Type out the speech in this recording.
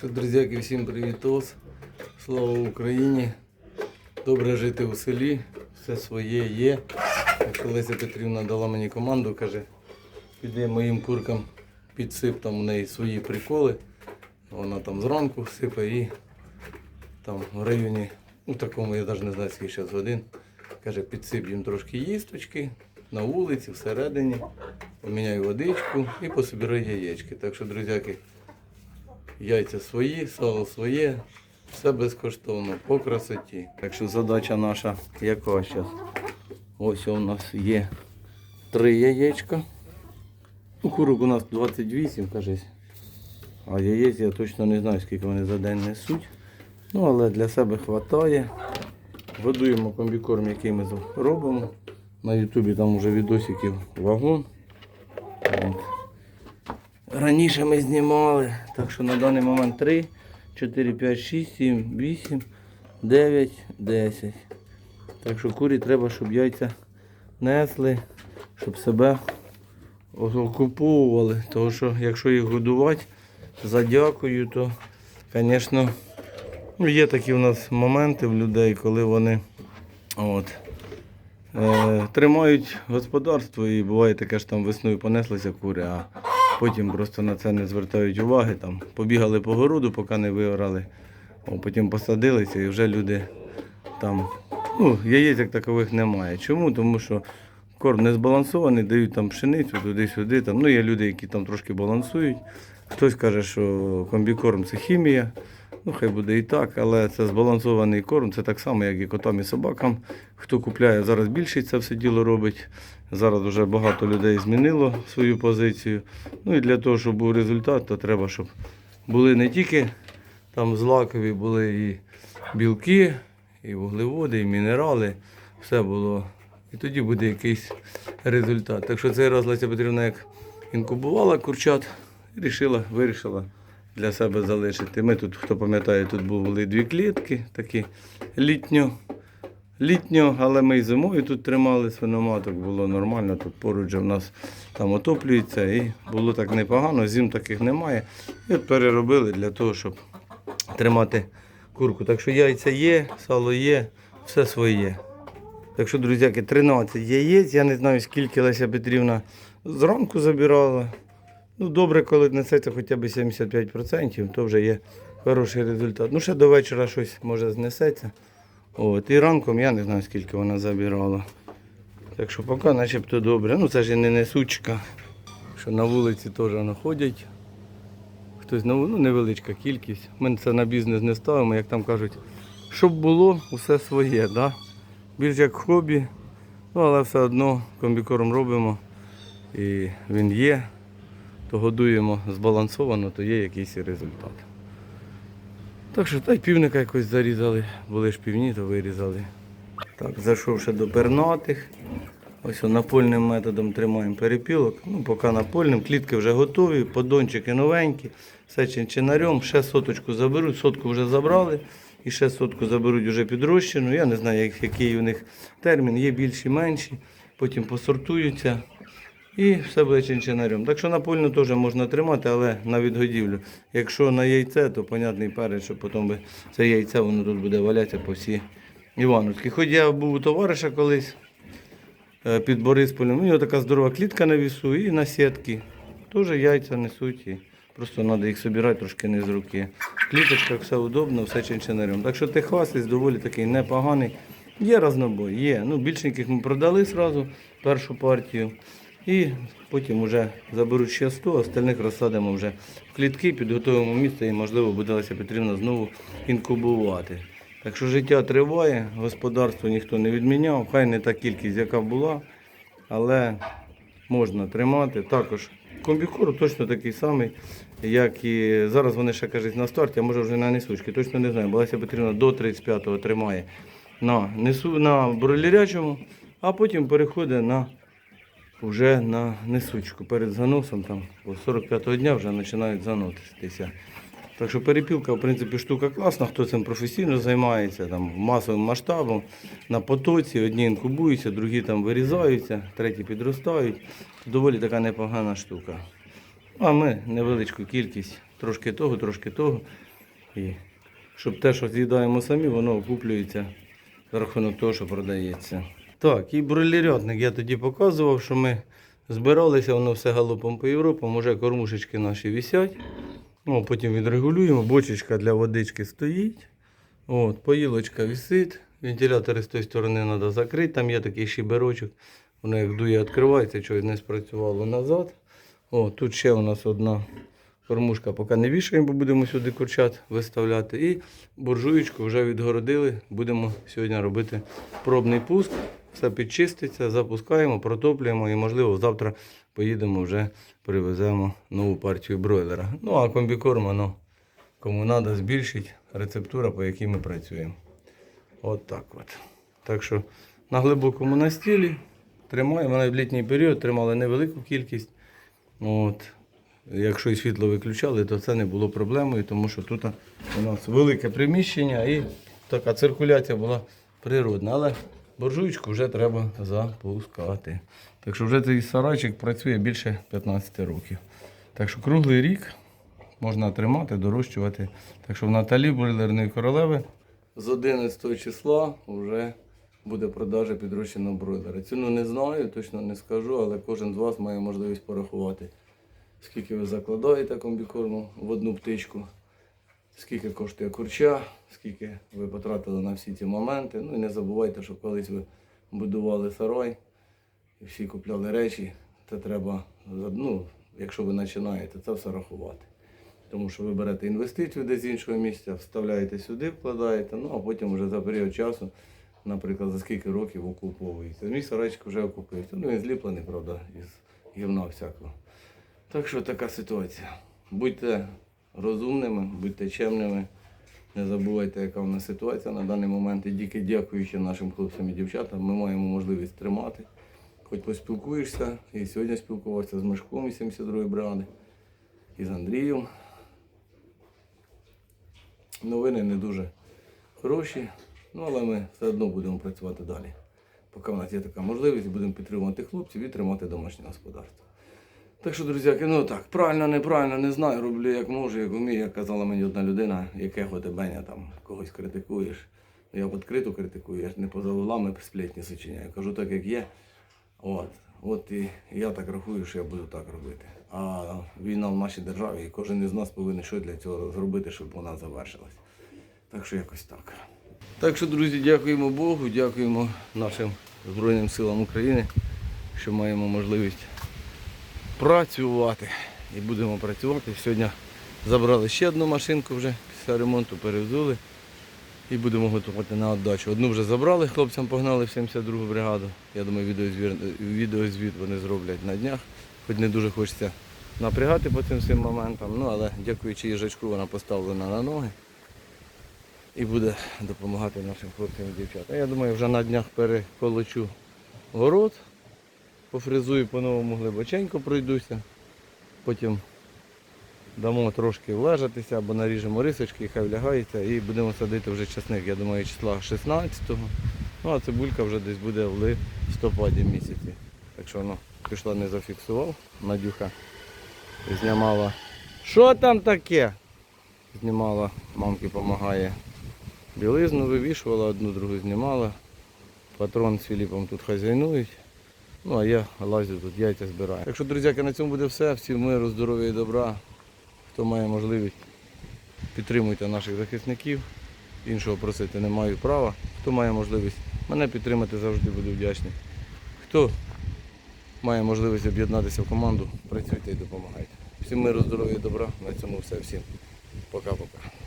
що, друзяки, всім привітос. Слава Україні. Добре жити у селі, все своє є. Якщо Леся Петрівна дала мені команду, каже, піди моїм куркам підсип, там у неї свої приколи. Вона там зранку сипе і там в районі, у такому я навіть не знаю, скільки зараз годин. Каже, підсип їм трошки їсточки на вулиці, всередині, поміняй водичку і пособирай яєчки. Так що, друзяки, яйця свої, сало своє, все безкоштовно, по красоті. Так що задача наша яка зараз? Ось у нас є три яєчка. Курок у нас 28, кажись. А яєць я точно не знаю, скільки вони за день несуть. Ну, але для себе вистачає. Годуємо комбікорм, який ми робимо. На Ютубі там вже відосиків вагон. Раніше ми знімали, так що на даний момент 3, 4, 5, 6, 7, 8, 9, 10. Так що курі треба, щоб яйця несли, щоб себе окуповували. Тому що якщо їх годувати за дякую, то, звісно, ну, є такі в нас моменти в людей, коли вони от, е, тримають господарство і буває таке, що там весною понеслися кури, а потім просто на це не звертають уваги. Там, побігали по городу, поки не виорали, о, потім посадилися і вже люди там, ну, яєць як такових немає. Чому? Тому що корм не збалансований, дають там пшеницю туди-сюди. Там. Ну, є люди, які там трошки балансують. Хтось каже, що комбікорм це хімія. Ну, хай буде і так, але це збалансований корм, це так само, як і котам і собакам. Хто купляє, зараз більшість це все діло робить. Зараз вже багато людей змінило свою позицію. Ну і для того, щоб був результат, то треба, щоб були не тільки там злакові, були і білки, і вуглеводи, і мінерали. Все було. І тоді буде якийсь результат. Так що цей раз Леся Петрівна як інкубувала курчат і рішила, вирішила для себе залишити. Ми тут, хто пам'ятає, тут були дві клітки, такі літньо, літньо, але ми і зимою тут тримали свиноматок, було нормально, тут поруч в нас там отоплюється і було так непогано, зим таких немає. І от переробили для того, щоб тримати курку. Так що яйця є, сало є, все своє. Так що, друзяки, 13 яєць. Я не знаю, скільки Леся Петрівна зранку забирала. Ну, добре, коли несеться хоча б 75%, то вже є хороший результат. Ну, ще до вечора щось може знесеться. От. І ранком я не знаю, скільки вона забирала. Так що поки начебто добре. Ну це ж не несучка. Що на вулиці теж воно ходять. Хтось на ну, невеличка кількість. Ми це на бізнес не ставимо, як там кажуть, щоб було усе своє. Да? Більш як хобі, ну, але все одно комбікорм робимо. І він є, то годуємо збалансовано, то є якийсь результат. Так що та й півника якось зарізали, були ж півні, то вирізали. Так, зайшовши до пернатих. Ось напольним методом тримаємо перепілок. Ну, поки напольним, клітки вже готові, подончики новенькі, все чинчинарем, ще соточку заберуть, сотку вже забрали. І ще сотку заберуть вже підрощену. Я не знаю, який у них термін, є більші, менші, потім посортуються. І все буде чинчинарем. Так що напольну теж можна тримати, але на відгодівлю. Якщо на яйце, то понятний перець, що потім це яйце воно тут буде валятися по всій Івановській. Хоч я був у товариша колись е, під Борисполем, у нього така здорова клітка на вісу і на сітки. Теж яйця несуть. І просто треба їх збирати трошки не з руки. В кліточках все удобно, все чинчинарем. Так що техасець доволі такий непоганий. Є разнобой, є. Ну, більшеньких ми продали одразу першу партію. І потім вже заберуть ще 100, остальних розсадимо вже в клітки, підготуємо місце і, можливо, буде Леся Петрівна знову інкубувати. Так що життя триває, господарство ніхто не відміняв, хай не та кількість, яка була, але можна тримати. Також комбікорм точно такий самий, як і зараз вони ще кажуть на старті, а може вже на несучки. Точно не знаю, бо Леся Петрівна до 35-го тримає на, несу, на бройлерячому, а потім переходить на вже на несучку перед заносом, там по 45-го дня вже починають заноситися. Так що перепілка, в принципі, штука класна, хто цим професійно займається, там, масовим масштабом, на потоці, одні інкубуються, другі там вирізаються, треті підростають. Доволі така непогана штука. А ми невеличку кількість, трошки того, трошки того. І щоб те, що з'їдаємо самі, воно окуплюється за рахунок того, що продається. Так, і бройлерятник я тоді показував, що ми збиралися, воно все галопом по Європам, уже кормушечки наші висять. Ну, потім відрегулюємо, бочечка для водички стоїть. От, поїлочка висить, вентилятори з тої сторони треба закрити, там є такий шиберочок, воно як дує відкривається, чогось не спрацювало назад. О, тут ще у нас одна кормушка, поки не вішаємо, бо будемо сюди курчат виставляти. І буржуєчку вже відгородили, будемо сьогодні робити пробний пуск. Все підчиститься, запускаємо, протоплюємо і, можливо, завтра поїдемо вже привеземо нову партію бройлера. Ну, а комбікорм, воно Кому треба, збільшить рецептура, по якій ми працюємо. От так от. Так що на глибокому настілі тримаємо. Мене в літній період тримали невелику кількість. От. Якщо і світло виключали, то це не було проблемою, тому що тут у нас велике приміщення і така циркуляція була природна. Але буржуйку вже треба запускати. Так що вже цей сарайчик працює більше 15 років. Так що круглий рік можна тримати, дорощувати. Так що в Наталі бройлерної королеви з 11 числа вже буде продажа підрощеного бройлера. Ціну не знаю, точно не скажу, але кожен з вас має можливість порахувати, скільки ви закладаєте комбікорму в одну птичку, скільки коштує курча, скільки ви потратили на всі ці моменти. Ну і не забувайте, що колись ви будували сарай і всі купляли речі, це треба, ну, якщо ви починаєте, це все рахувати. Тому що ви берете інвестицію десь з іншого місця, вставляєте сюди, вкладаєте, ну а потім вже за період часу, наприклад, за скільки років окуповується. Мій сарайчик вже окупився. Ну він зліплений, правда, із гівна всякого. Так що така ситуація. Будьте розумними, будьте чемними. Не забувайте, яка в нас ситуація на даний момент. І тільки дякуючи нашим хлопцям і дівчатам, ми маємо можливість тримати. Хоч поспілкуєшся, і сьогодні спілкувався з Мешком із 72-ї бригади, і з Андрієм. Новини не дуже хороші, ну але ми все одно будемо працювати далі. Поки в нас є така можливість, будемо підтримувати хлопців і тримати домашнє господарство. Так що, друзяки, ну так, правильно, неправильно, не знаю, роблю як можу, як вмію, як казала мені одна людина, якого тебе там когось критикуєш. Я відкрито критикую, я ж не поза углами сплетні сочиняю. Кажу так, як є. От. От і я так рахую, що я буду так робити. А війна в нашій державі, і кожен із нас повинен щось для цього зробити, щоб вона завершилась. Так що якось так. Так що, друзі, дякуємо Богу, дякуємо нашим Збройним силам України, що маємо можливість працювати. І будемо працювати. Сьогодні забрали ще одну машинку вже після ремонту, перевзули. І будемо готувати на віддачу. Одну вже забрали, хлопцям погнали в 72-гу бригаду. Я думаю, відеозвір... відеозвіт вони зроблять на днях. Хоч не дуже хочеться напрягати по цим всім моментам. Ну, але дякуючи їжачку, вона поставлена на ноги і буде допомагати нашим хлопцям і дівчатам. Я думаю, вже на днях переколочу город, пофрезую по-новому глибоченько пройдуся. Потім дамо трошки влежатися або наріжемо рисочки, хай влягається і будемо садити вже часник, я думаю, числа 16-го. Ну а цибулька вже десь буде в листопаді місяці. Так що ну, пішла не зафіксував. Надюха знімала. Що там таке? Знімала, мамки допомагає. Білизну вивішувала, одну другу знімала. Патрон з Філіпом тут хазяйнують. Ну а я лазю тут, яйця збираю. Так що, друзяки, на цьому буде все. Всім миру, здоров'я і добра. Хто має можливість, підтримуйте наших захисників. Іншого просити не маю права. Хто має можливість мене підтримати, завжди буду вдячний. Хто має можливість об'єднатися в команду, працюйте і допомагайте. Всім миру, здоров'я і добра. На цьому все. Всім пока-пока.